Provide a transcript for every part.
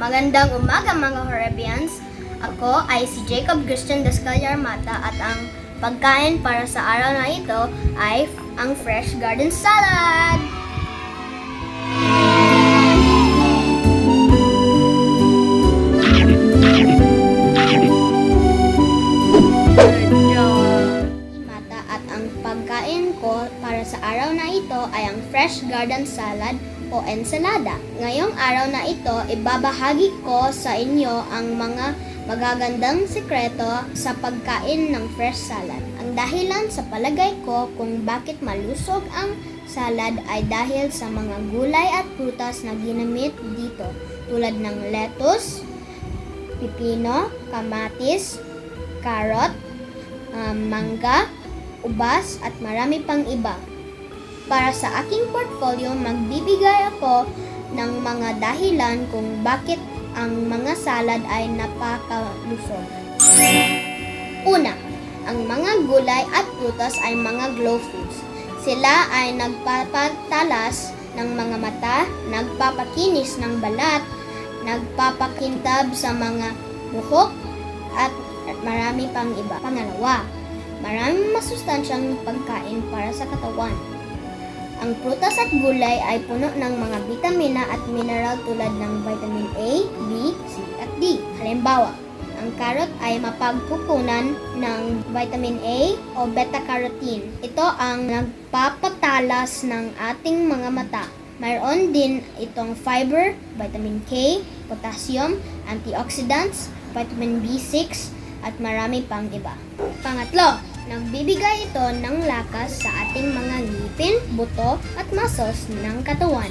Magandang umaga mga Horebians. Ako ay si Jacob Christian Descallar Mata at ang pagkain para sa araw na ito ay ang fresh garden salad. Salad o ensalada. Ngayong araw na ito, ibabahagi ko sa inyo ang mga magagandang sikreto sa pagkain ng fresh salad. Ang dahilan sa palagay ko kung bakit malusog ang salad ay dahil sa mga gulay at prutas na ginamit dito tulad ng lettuce, pipino, kamatis, carrot, um, mangga, ubas at marami pang iba. Para sa aking portfolio, magbibigay ako ng mga dahilan kung bakit ang mga salad ay napakalusog. Una, ang mga gulay at prutas ay mga glow foods. Sila ay nagpapatalas ng mga mata, nagpapakinis ng balat, nagpapakintab sa mga buhok, at marami pang iba. Pangalawa, maraming masustansyang pagkain para sa katawan. Ang prutas at gulay ay puno ng mga bitamina at mineral tulad ng vitamin A, B, C at D. Halimbawa, ang carrot ay mapagkukunan ng vitamin A o beta-carotene. Ito ang nagpapatalas ng ating mga mata. Mayroon din itong fiber, vitamin K, potassium, antioxidants, vitamin B6, at marami pang iba. Pangatlo, nagbibigay ito ng lakas sa ating mga ngipin, buto, at muscles ng katawan.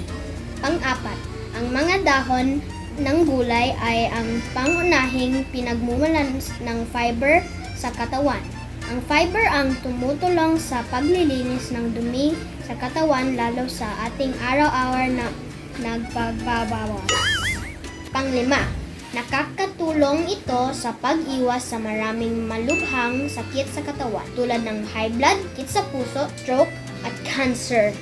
Pang-apat, ang mga dahon ng gulay ay ang pangunahing pinagmumulan ng fiber sa katawan. Ang fiber ang tumutulong sa paglilinis ng dumi sa katawan lalo sa ating araw-araw na nagpagbabawas. Panglima, nakakatulong ito sa pag-iwas sa maraming malubhang sakit sa katawan tulad ng high blood, sakit sa puso, stroke, at cancer.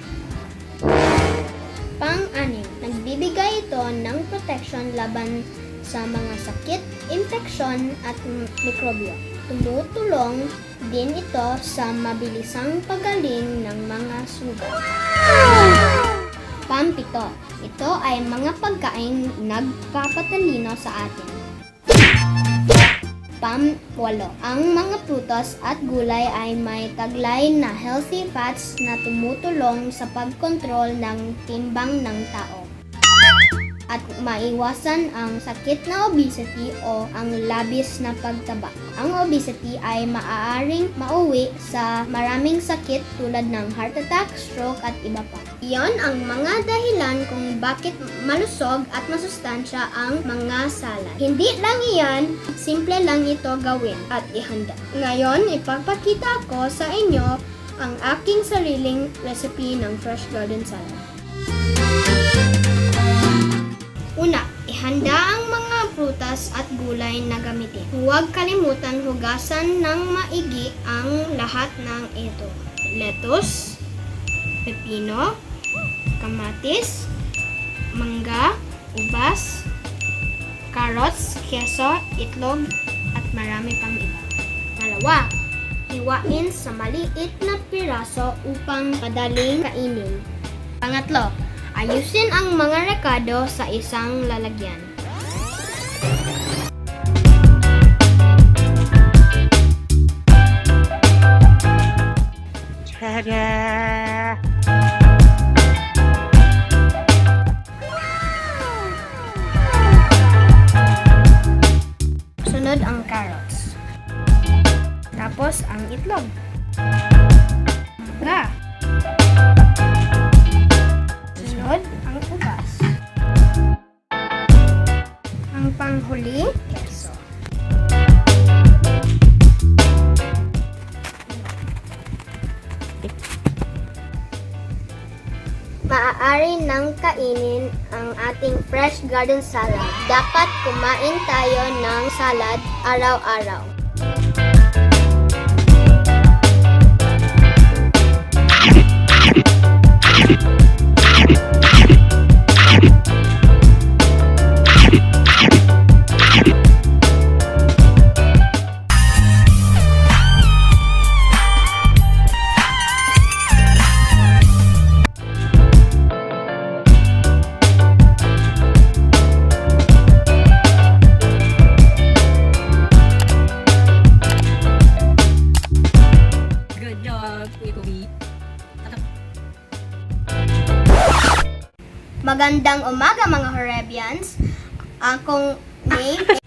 Pang-anim, nagbibigay ito ng protection laban sa mga sakit, infeksyon at mikrobyo. Tumutulong din ito sa mabilisang pagaling ng mga sugat. Pampito, ito ay mga pagkain nagpapatalino sa atin. Pam-walo, ang mga prutas at gulay ay may taglay na healthy fats na tumutulong sa pagkontrol ng timbang ng tao at maiwasan ang sakit na obesity o ang labis na pagtaba. Ang obesity ay maaaring mauwi sa maraming sakit tulad ng heart attack, stroke at iba pa. Iyon ang mga dahilan kung bakit malusog at masustansya ang mga salad. Hindi lang iyan, simple lang ito gawin at ihanda. Ngayon, ipapakita ko sa inyo ang aking sariling recipe ng fresh garden salad. Gulay na gamitin. Huwag kalimutan hugasan ng maigi ang lahat ng ito. Lettuce, pepino, kamatis, mangga, ubas, carrots, keso, itlog, at marami pang iba. Dalawa, hiwain sa maliit na piraso upang madaling kainin. Pangatlo, ayusin ang mga rekado sa isang lalagyan. Itlog. Mangga. Sunod ang ubas. Ang panghuli, keso. Maaari nang kainin ang ating fresh garden salad. Dapat kumain tayo ng salad araw-araw. you Magandang umaga mga Horebians. Akong name